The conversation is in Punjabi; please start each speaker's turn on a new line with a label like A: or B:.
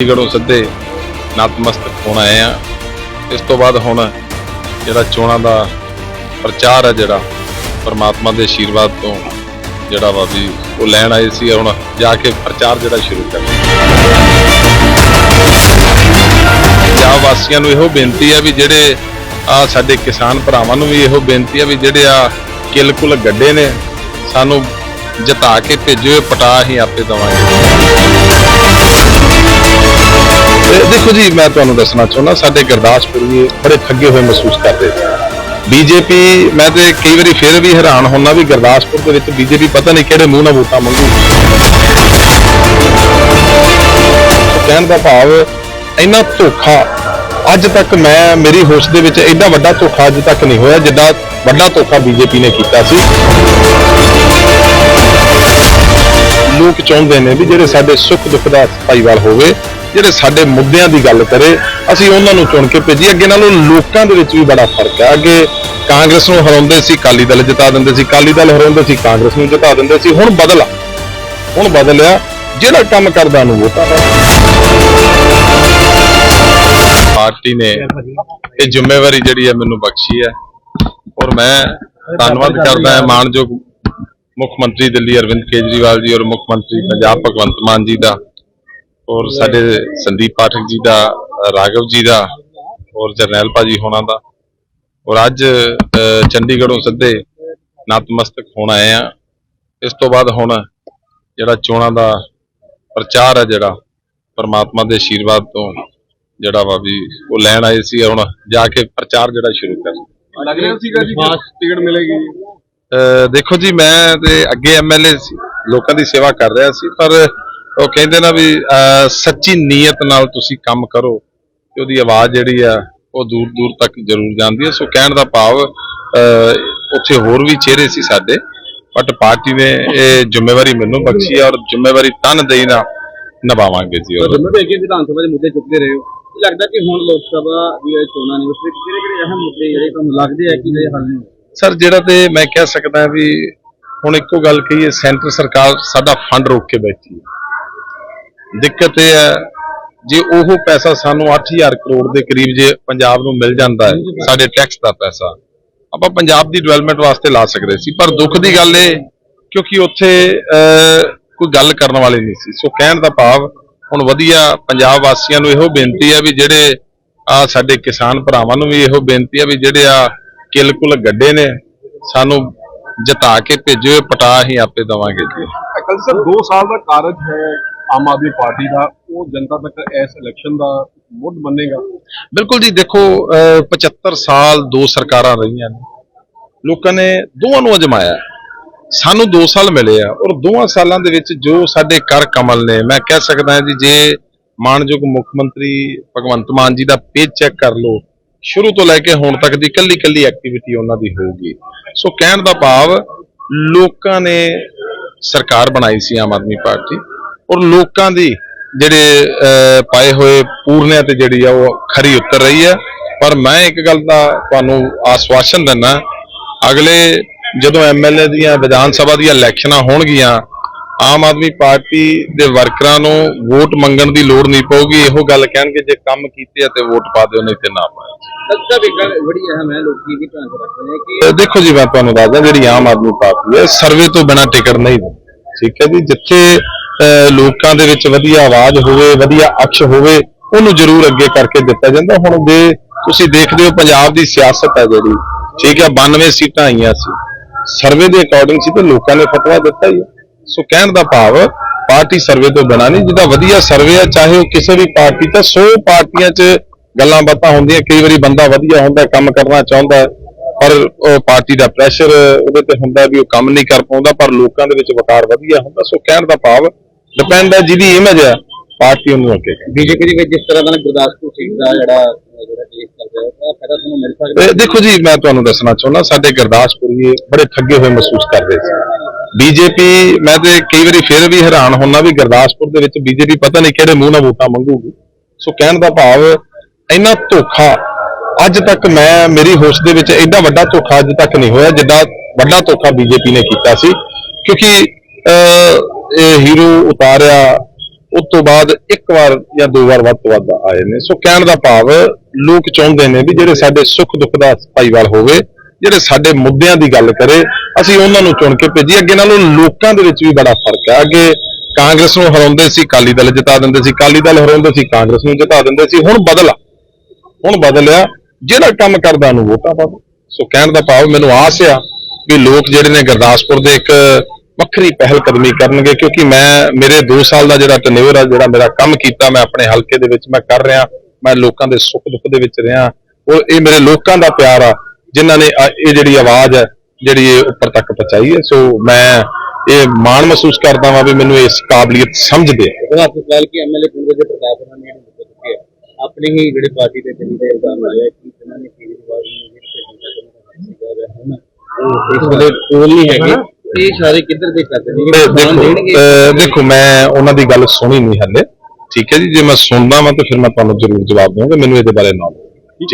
A: ਚੰਡੀਗੜ੍ਹੋਂ ਸਿੱਧੇ ਨਤਮਸਤਕ ਹੋਣ ਆਏ ਆ ਇਸ ਤੋਂ ਬਾਅਦ ਹੁਣ ਜਿਹੜਾ ਚੋਣਾਂ ਦਾ ਪ੍ਰਚਾਰ ਆ ਜਿਹੜਾ, ਪਰਮਾਤਮਾ ਦੇ ਆਸ਼ੀਰਵਾਦ ਤੋਂ ਜਿਹੜਾ ਵਾ ਵੀ ਉਹ ਲੈਣ ਆਏ ਸੀ ਹੁਣ ਜਾ ਕੇ ਪ੍ਰਚਾਰ ਜਿਹੜਾ ਸ਼ੁਰੂ ਕਰ ਪੰਜਾਬ ਵਾਸੀਆਂ ਨੂੰ ਇਹੋ ਬੇਨਤੀ ਆ ਵੀ ਜਿਹੜੇ ਆ ਸਾਡੇ ਕਿਸਾਨ ਭਰਾਵਾਂ ਨੂੰ ਵੀ ਇਹੋ ਬੇਨਤੀ ਆ ਵੀ ਜਿਹੜੇ ਆ ਕਿਲਕੁਲ ਗੱਡੇ ਨੇ, ਸਾਨੂੰ ਜਿਤਾ ਕੇ ਭੇਜੋ, ਇਹ ਪਟਾ ਹੀ ਆਪੇ ਦਵਾਂਗੇ। ਤੇ ਦੇਖੋ ਜੀ, ਮੈਂ ਤੁਹਾਨੂੰ ਦੱਸਣਾ ਚਾਹੁੰਦਾ, ਸਾਡੇ ਗੁਰਦਾਸਪੁਰੀ ਬੜੇ ਠੱਗੇ ਹੋਏ ਮਹਿਸੂਸ ਕਰਦੇ ਸੀ ਬੀਜੇਪੀ, ਮੈਂ ਤੇ ਕਈ ਵਾਰੀ ਫਿਰ ਵੀ ਹੈਰਾਨ ਹੁੰਦਾ ਵੀ ਗੁਰਦਾਸਪੁਰ ਦੇ ਵਿੱਚ ਬੀਜੇਪੀ ਪਤਾ ਨਹੀਂ ਕਿਹੜੇ ਮੂੰਹ ਨਾਲ ਵੋਟਾਂ ਮੰਗੂ। ਕਹਿਣ ਦਾ ਭਾਵ, ਇੰਨਾ ਧੋਖਾ, ਅੱਜ ਤੱਕ ਮੈਂ ਮੇਰੀ ਹੋਸ਼ ਦੇ ਵਿੱਚ ਐਡਾ ਵੱਡਾ ਧੋਖਾ ਅੱਜ ਤੱਕ ਨਹੀਂ ਹੋਇਆ, ਜਿੱਡਾ ਵੱਡਾ ਧੋਖਾ ਬੀਜੇਪੀ ਨੇ ਕੀਤਾ ਸੀ। ਲੋਕ ਚਾਹੁੰਦੇ ਨੇ ਵੀ ਜਿਹੜੇ ਸਾਡੇ ਸੁੱਖ ਦੁੱਖ ਦਾ ਭਾਈਵਾਲ ਹੋਵੇ ਜਿਹੜੇ ਸਾਡੇ ਮੁੱਦਿਆਂ ਦੀ ਗੱਲ ਕਰੇ, ਅਸੀਂ ਉਹਨਾਂ ਨੂੰ ਚੁਣ ਕੇ ਭੇਜੀ ਅੱਗੇ ਨਾਲੋਂ ਲੋਕਾਂ ਦੇ ਵਿੱਚ ਵੀ ਬੜਾ ਫ਼ਰਕ ਹੈ। ਅੱਗੇ ਕਾਂਗਰਸ ਨੂੰ ਹਰਾਉਂਦੇ ਸੀ, ਅਕਾਲੀ ਦਲ ਜਿਤਾ ਦਿੰਦੇ ਸੀ, ਅਕਾਲੀ ਦਲ ਹਰਾਉਂਦੇ ਸੀ, ਕਾਂਗਰਸ ਨੂੰ ਜਿਤਾ ਦਿੰਦੇ ਸੀ। ਹੁਣ ਬਦਲਾ ਹੁਣ ਬਦਲਿਆ ਜਿਹੜਾ ਕੰਮ ਕਰਦਾ ਨੂੰ ਵੋਟਾਂ ਪਾਓ ਪਾਰਟੀ ਨੇ ਇਹ ਜ਼ਿੰਮੇਵਾਰੀ ਜਿਹੜੀ ਹੈ ਮੈਨੂੰ ਬਖਸ਼ੀ ਹੈ। ਔਰ ਮੈਂ ਧੰਨਵਾਦ ਕਰਦਾ ਹਾਂ ਮਾਨਯੋਗ ਮੁੱਖ ਮੰਤਰੀ ਦਿੱਲੀ ਅਰਵਿੰਦ ਕੇਜਰੀਵਾਲ ਜੀ ਔਰ ਮੁੱਖ ਮੰਤਰੀ ਪੰਜਾਬ ਭਗਵੰਤ ਮਾਨ ਜੀ ਦਾ। ਔਰ ਸਾਡੇ ਸੰਦੀਪ ਪਾਠਕ ਜੀ ਦਾ ਰਾਘਵ ਜੀ ਦਾ ਔਰ ਜਰਨੈਲ ਭਾਜੀ ਹੋਣਾ ਦਾ। ਔਰ ਅੱਜ ਚੰਡੀਗੜ੍ਹੋਂ ਸਿੱਧੇ ਨਤਮਸਤਕ ਹੋਣ ਆਏ ਆ। ਇਸ ਤੋਂ ਬਾਅਦ ਹੁਣ ਜਿਹੜਾ ਚੋਣਾਂ ਦਾ ਪ੍ਰਚਾਰ ਹੈ ਜਿਹੜਾ ਪਰਮਾਤਮਾ ਦੇ ਆਸ਼ੀਰਵਾਦ ਤੋਂ ਜਿਹੜਾ ਵਾ ਵੀ ਉਹ ਲੈਣ ਆਏ ਸੀ ਹੁਣ ਜਾ ਕੇ ਪ੍ਰਚਾਰ ਜਿਹੜਾ ਸ਼ੁਰੂ ਕਰਨਾ
B: ਲੱਗ ਰਿਹਾ ਸੀਗਾ ਜੀ ਕਿ ਟਿਕਟ ਮਿਲੇਗੀ?
A: ਅਹ ਦੇਖੋ ਜੀ ਮੈਂ ਤੇ ਅੱਗੇ ਐਮਐਲਏ ਸੀ ਲੋਕਾਂ ਦੀ ਸੇਵਾ ਕਰ ਰਿਹਾ ਸੀ ਪਰ ਉਹ ਕਹਿੰਦੇ ਨਾ ਵੀ ਸੱਚੀ ਨੀਅਤ ਨਾਲ ਤੁਸੀਂ ਕੰਮ ਕਰੋ ਤੇ ਉਹਦੀ ਆਵਾਜ਼ ਜਿਹੜੀ ਆ ਉਹ ਦੂਰ ਦੂਰ ਤੱਕ ਜ਼ਰੂਰ ਜਾਂਦੀ ਹੈ। ਸੋ ਕਹਿਣ ਦਾ ਭਾਵ ਉੱਥੇ ਹੋਰ ਵੀ ਚਿਹਰੇ ਸੀ ਸਾਡੇ ਬਟ ਪਾਰਟੀ ਨੇ ਇਹ ਜ਼ਿੰਮੇਵਾਰੀ ਮੈਨੂੰ ਬਖਸ਼ੀ ਹੈ ਔਰ ਜ਼ਿੰਮੇਵਾਰੀ ਤਨਦੇਹੀ ਨਾਲ ਨਿਭਾਵਾਂਗੇ ਜੀ ਔਰ
B: ਦੇ ਅੱਗੇ ਵਿਧਾਨ ਸਭਾ ਦੇ ਮੁੱਦੇ ਚੁੱਕਦੇ ਰਹੇ ਹੋ। ਲੱਗਦਾ ਕਿ ਹੁਣ ਲੋਕ ਸਭਾ ਦੀ ਇਹ ਚੋਣਾਂ ਨੇ ਉਸ ਵਿੱਚ ਕਿਹੜੇ ਕਿਹੜੇ ਅਹਿਮ ਮੁੱਦੇ ਜਿਹੜੇ ਤੁਹਾਨੂੰ ਲੱਗਦੇ ਆ ਕਿ ਜਿਹੜੇ ਹੱਲ ਨਹੀਂ
A: ਸਰ ਜਿਹੜਾ ਤੇ ਮੈਂ ਕਹਿ ਸਕਦਾ ਵੀ ਹੁਣ ਇੱਕੋ ਗੱਲ ਕਹੀਏ ਸੈਂਟਰ ਸਰਕਾਰ ਸਾਡਾ ਫੰਡ ਰੋਕ ਕੇ ਬੈਠੀ ਹੈ। ਦਿੱਕਤ ਇਹ ਹੈ ਜੇ ਉਹ ਪੈਸਾ ਸਾਨੂੰ 8000 ਕਰੋੜ ਦੇ ਕਰੀਬ ਜੇ ਪੰਜਾਬ ਨੂੰ ਮਿਲ ਜਾਂਦਾ ਹੈ ਸਾਡੇ ਟੈਕਸ ਦਾ ਪੈਸਾ ਆਪਾਂ ਪੰਜਾਬ ਦੀ ਡਿਵੈਲਪਮੈਂਟ ਵਾਸਤੇ ਲਾ ਸਕਦੇ ਸੀ ਪਰ ਦੁੱਖ ਦੀ ਗੱਲ ਇਹ ਕਿਉਂਕਿ ਉੱਥੇ ਕੋਈ ਗੱਲ ਕਰਨ ਵਾਲੇ ਨਹੀਂ ਸੀ। ਸੋ ਕਹਿਣ ਦਾ ਭਾਵ ਹੁਣ ਵਧੀਆ ਪੰਜਾਬ ਵਾਸੀਆਂ ਨੂੰ ਇਹੋ ਬੇਨਤੀ ਹੈ ਵੀ ਜਿਹੜੇ ਆ ਸਾਡੇ ਕਿਸਾਨ ਭਰਾਵਾਂ ਨੂੰ ਵੀ ਇਹੋ ਬੇਨਤੀ ਹੈ ਵੀ ਜਿਹੜੇ ਆ ਕਿਲਕੁਲ ਗੱਡੇ ਨੇ ਸਾਨੂੰ ਜਿਤਾ ਕੇ ਭੇਜੋ ਪਟਾ ਹੀ ਆਪੇ ਦਵਾਂਗੇ ਜੀ।
C: ਅਕਲ ਸਰ 2 ਸਾਲ ਦਾ ਕਾਰਜ ਹੈ ਆਮ ਆਦਮੀ ਪਾਰਟੀ ਦਾ, ਉਹ ਜਨਤਾ ਤੱਕ ਇਸ ਇਲੈਕਸ਼ਨ ਦਾ ਮੁੱਢ ਬੰਨੇਗਾ
A: ਬਿਲਕੁਲ ਜੀ, ਦੇਖੋ, ਅਹ 75 ਸਾਲ ਦੋ ਸਰਕਾਰਾਂ ਰਹੀਆਂ ਨੇ। ਲੋਕਾਂ ਨੇ ਦੋਵਾਂ ਨੂੰ ਅਜਮਾਇਆ। ਸਾਨੂੰ 2 ਸਾਲ ਮਿਲੇ ਆ ਔਰ ਦੋਵਾਂ ਸਾਲਾਂ ਦੇ ਵਿੱਚ ਜੋ ਸਾਡੇ ਕਰ ਕਮਲ ਨੇ, ਮੈਂ ਕਹਿ ਸਕਦਾ ਜੀ, ਜੇ ਮਾਨਯੋਗ ਮੁੱਖ ਮੰਤਰੀ ਭਗਵੰਤ ਮਾਨ ਜੀ ਦਾ ਪੇਜ ਚੈੱਕ ਕਰ ਲਓ, ਸ਼ੁਰੂ ਤੋਂ ਲੈ ਕੇ ਹੁਣ ਤੱਕ ਦੀ ਕੱਲੀ ਕੱਲੀ ਐਕਟੀਵਿਟੀ ਉਹਨਾਂ ਦੀ ਹੋਊਗੀ। ਸੋ ਕਹਿਣ ਦਾ ਭਾਵ, ਲੋਕਾਂ ਨੇ ਸਰਕਾਰ ਬਣਾਈ ਸੀ ਆਮ ਆਦਮੀ ਪਾਰਟੀ। ਔਰ ਲੋਕਾਂ ਦੀ ਜਿਹੜੇ ਪਾਏ ਹੋਏ ਪੂਰਨਿਆਂ ਤੇ ਜਿਹੜੀ ਆ ਉਹ ਖਰੀ ਉਤਰ ਰਹੀ ਹੈ। ਪਰ ਮੈਂ ਇੱਕ ਗੱਲ ਦਾ ਤੁਹਾਨੂੰ ਆਸਵਾਸ਼ਨ ਦਿੰਦਾ ਅਗਲੇ ਜਦੋਂ ਐਮਐਲਏ ਦੀਆਂ ਵਿਧਾਨ ਸਭਾ ਦੀਆਂ ਇਲੈਕਸ਼ਨਾਂ ਹੋਣਗੀਆਂ ਆਮ ਆਦਮੀ ਪਾਰਟੀ ਦੇ ਵਰਕਰਾਂ ਨੂੰ ਵੋਟ ਮੰਗਣ ਦੀ ਲੋੜ ਨਹੀਂ ਪਊਗੀ ਇਹੋ ਗੱਲ ਕਹਿਣਗੇ ਜੇ ਕੰਮ ਕੀਤੇ ਆ ਤੇ ਵੋਟ ਪਾ ਦਿਓ ਨਹੀਂ ਤੇ ਨਾ ਪਾਓ।
B: ਸੱਚਾ ਵੀ ਗੱਲ ਬੜੀ ਅਹਿਮ ਹੈ ਲੋਕੀ ਵੀ ਧਿਆਨ ਚ ਰੱਖਦੇ ਨੇ ਕਿ
A: ਅਹ ਦੇਖੋ ਜੀ ਮੈਂ ਤੁਹਾਨੂੰ ਦੱਸਦਾ ਜਿਹੜੀ ਆਮ ਆਦਮੀ ਪਾਰਟੀ ਹੈ ਸਰਵੇ ਤੋਂ ਬਿਨਾ ਟਿਕਟ ਨਹੀਂ ਠੀਕ ਹੈ ਜੀ ਜਿੱਥੇ ਲੋਕਾਂ ਦੇ ਵਿੱਚ ਵਧੀਆ ਆਵਾਜ਼ ਹੋਵੇ, ਵਧੀਆ ਅਕਸ਼ ਹੋਵੇ, ਉਹਨੂੰ ਜ਼ਰੂਰ ਅੱਗੇ ਕਰਕੇ ਦਿੱਤਾ ਜਾਂਦਾ। ਹੁਣ ਜੇ ਤੁਸੀਂ ਦੇਖਦੇ ਹੋ ਪੰਜਾਬ ਦੀ ਸਿਆਸਤ ਹੈ ਜਿਹੜੀ, ਠੀਕ ਹੈ 92 ਸੀਟਾਂ ਆਈਆਂ ਸੀ। ਸਰਵੇ ਦੇ ਅਕੋਰਡਿੰਗ ਸੀ ਤੇ ਲੋਕਾਂ ਨੇ ਫਤਵਾ ਦਿੱਤਾ ਹੀ ਹੈ ਸੋ ਕਹਿਣ ਦਾ ਭਾਵ, ਪਾਰਟੀ ਸਰਵੇ ਤੋਂ ਬਣਾ ਨਹੀਂ, ਜਿਹਦਾ ਵਧੀਆ ਸਰਵੇ ਆ, ਚਾਹੇ ਉਹ ਕਿਸੇ ਵੀ ਪਾਰਟੀ ਤਾਂ 100 ਪਾਰਟੀਆਂ 'ਚ ਗੱਲਾਂ ਬਾਤਾਂ ਹੁੰਦੀਆਂ, ਕਈ ਵਾਰੀ ਬੰਦਾ ਵਧੀਆ ਹੁੰਦਾ, ਕੰਮ ਕਰਨਾ ਚਾਹੁੰਦਾ, ਪਰ ਉਹ ਪਾਰਟੀ ਦਾ ਪ੍ਰੈਸ਼ਰ ਉਹਦੇ ਤੇ ਹੁੰਦਾ ਵੀ ਉਹ ਕੰਮ ਨਹੀਂ ਕਰ ਪਾਉਂਦਾ, ਪਰ ਲੋਕਾਂ ਦੇ ਵਿੱਚ ਵਕਾਰ ਵਧੀਆ ਹੁੰਦਾ। ਸੋ ਕਹਿਣ ਦਾ ਭਾਵ ਡਿਪੈਂਡ ਹੈ ਜਿਹਦੀ ਇਮੇਜ ਹੈ ਪਾਰਟੀ ਉਹਨੂੰ ਕਰਦੀ
B: ਬੀਜੇਪੀ ਦੇ ਵਿੱਚ ਜਿਸ ਤਰ੍ਹਾਂ ਦਾ ਗੁਰਦਾਸਪੁਰ ਸੀਟ ਦਾ ਜਿਹੜਾ ਜਿਹੜਾ ਕੇਸ ਕਰਦੇ ਹੋ ਉਹ ਫਾਇਦਾ ਤੁਹਾਨੂੰ ਮਿਲ ਸਕਦਾ?
A: ਇਹ ਦੇਖੋ ਜੀ ਮੈਂ ਤੁਹਾਨੂੰ ਦੱਸਣਾ ਚਾਹੁੰਦਾ ਸਾਡੇ ਗੁਰਦਾਸਪੁਰੀ ਬੜੇ ਠੱਗੇ ਹੋਏ ਮਹਿਸੂਸ ਕਰਦੇ ਸੀ। ਬੀਜੇਪੀ ਮੈਂ ਤੇ ਕਈ ਵਾਰੀ ਫਿਰ ਵੀ ਹੈਰਾਨ ਹੁੰਦਾ ਵੀ ਗੁਰਦਾਸਪੁਰ ਦੇ ਵਿੱਚ ਬੀਜੇਪੀ ਪਤਾ ਨਹੀਂ ਕਿਹੜੇ ਮੂੰਹ ਨਾਲ ਵੋਟਾਂ ਮੰਗੂਗੀ। ਸੋ ਕਹਿਣ ਦਾ ਭਾਵ ਇੰਨਾ ਧੋਖਾ ਅੱਜ ਤੱਕ ਮੈਂ ਮੇਰੀ ਹੋਸ਼ ਦੇ ਵਿੱਚ ਐਡਾ ਵੱਡਾ ਧੋਖਾ ਅੱਜ ਤੱਕ ਨਹੀਂ ਹੋਇਆ ਜਿੱਡਾ ਵੱਡਾ ਧੋਖਾ ਬੀਜੇਪੀ ਨੇ ਕੀਤਾ ਸੀ। ਕਿਉਂਕਿ ਇਹ ਹੀਰੋ ਉਤਾਰਿਆ, ਉਸ ਤੋਂ ਬਾਅਦ ਇੱਕ ਵਾਰ ਜਾਂ ਦੋ ਵਾਰ ਵੱਧ ਤੋਂ ਵੱਧ ਆਏ ਨੇ। ਸੋ ਕਹਿਣ ਦਾ ਭਾਵ, ਲੋਕ ਚਾਹੁੰਦੇ ਨੇ ਵੀ ਜਿਹੜੇ ਸਾਡੇ ਸੁੱਖ ਦੁੱਖ ਦਾ ਭਾਈਵਾਲ ਹੋਵੇ, ਜਿਹੜੇ ਸਾਡੇ ਮੁੱਦਿਆਂ ਦੀ ਗੱਲ ਕਰੇ, ਅਸੀਂ ਉਹਨਾਂ ਨੂੰ ਚੁਣ ਕੇ ਭੇਜੀ ਅੱਗੇ ਨਾਲੋਂ ਲੋਕਾਂ ਦੇ ਵਿੱਚ ਵੀ ਬੜਾ ਫ਼ਰਕ ਹੈ। ਅੱਗੇ ਕਾਂਗਰਸ ਨੂੰ ਹਰਾਉਂਦੇ ਸੀ, ਅਕਾਲੀ ਦਲ ਜਿਤਾ ਦਿੰਦੇ ਸੀ, ਅਕਾਲੀ ਦਲ ਹਰਾਉਂਦੇ ਸੀ, ਕਾਂਗਰਸ ਨੂੰ ਜਿਤਾ ਦਿੰਦੇ ਸੀ, ਹੁਣ ਬਦਲਾ ਹੁਣ ਬਦਲਿਆ, ਜਿਹੜਾ ਕੰਮ ਕਰਦਾ ਉਹਨੂੰ ਵੋਟਾਂ ਪਾਓ ਸੋ ਕਹਿਣ ਦਾ ਭਾਵ, ਮੈਨੂੰ ਆਸ ਆ ਵੀ ਲੋਕ ਜਿਹੜੇ ਨੇ ਗੁਰਦਾਸਪੁਰ ਦੇ ਇੱਕ ਵੱਖਰੀ ਪਹਿਲ ਕਦਮੀ ਕਰਨਗੇ, ਕਿਉਂਕਿ ਮੈਂ, ਮੇਰੇ 2 ਸਾਲ ਦਾ ਜਿਹੜਾ ਟੈਨਿਓਰ ਆ, ਜਿਹੜਾ ਮੇਰਾ ਕੰਮ ਕੀਤਾ, ਮੈਂ ਆਪਣੇ ਹਲਕੇ ਦੇ ਵਿੱਚ ਮੈਂ ਕਰ ਰਿਹਾ, ਮੈਂ ਲੋਕਾਂ ਦੇ ਸੁੱਖ ਦੁੱਖ ਦੇ ਵਿੱਚ ਰਿਹਾ, ਉਹ ਇਹ ਮੇਰੇ ਲੋਕਾਂ ਦਾ ਪਿਆਰ ਆ, ਜਿਨ੍ਹਾਂ ਨੇ ਇਹ ਜਿਹੜੀ ਆਵਾਜ਼ ਹੈ, ਜਿਹੜੀ ਇਹ ਉੱਪਰ ਤੱਕ ਪਹੁੰਚਾਈ ਹੈ, ਸੋ ਮੈਂ ਇਹ ਮਾਣ ਮਹਿਸੂਸ ਕਰਦਾ ਵਾਂ ਵੀ ਮੈਨੂੰ ਇਸ ਕਾਬਲੀਅਤ ਸਮਝਦੇ ਆ।
B: ਉਹ ਆਪਕੋ ਕੱਲ ਕੀ ਐਮਐਲਏ ਕੁੰਦਰ ਦੇ ਪ੍ਰਤਾਪ ਉਹਨਾਂ ਨੇ ਮੁੱਦੇ ਚੁੱਕੇ ਆ ਆਪਣੀ ਹੀ ਜਿਹੜੀ ਪਾਰਟੀ ਦੇ ਚਲੀ ਦਾ ਇਲਜ਼ਾਮ ਲਾਇਆ ਕਿ ਇਹਨਾਂ ਨੇ ਕੇਜਰੀਵਾਲ ਨੂੰ ਜਿਹੜੇ ਭੇਜਣ ਦਾ ਕੰਮ ਸੀਗਾ ਉਹ ਇਸ ਵੇਲੇ ਕੋਲ ਨਹੀਂ ਹੈਗੇ। ਇਹ ਸਾਰੇ ਕਿੱਧਰ ਦੇ ਕਰਦੇ ਨੇ?
A: ਤੇ
B: ਜਿਹੜੇ
A: ਦੇਖੋ
B: ਦੇਣਗੇ।
A: ਅਹ ਦੇਖੋ ਮੈਂ ਉਹਨਾਂ ਦੀ ਗੱਲ ਸੁਣੀ ਨਹੀਂ ਹਲੇ। ਠੀਕ ਹੈ ਜੀ ਜੇ ਮੈਂ ਸੁਣਦਾ ਵਾਂ ਤਾਂ ਫਿਰ ਮੈਂ ਤੁਹਾਨੂੰ ਜ਼ਰੂਰ ਜਵਾਬ ਦਵਾਂਗਾ ਮੈਨੂੰ ਇਹਦੇ ਬਾਰੇ ਨੌਲੇਜ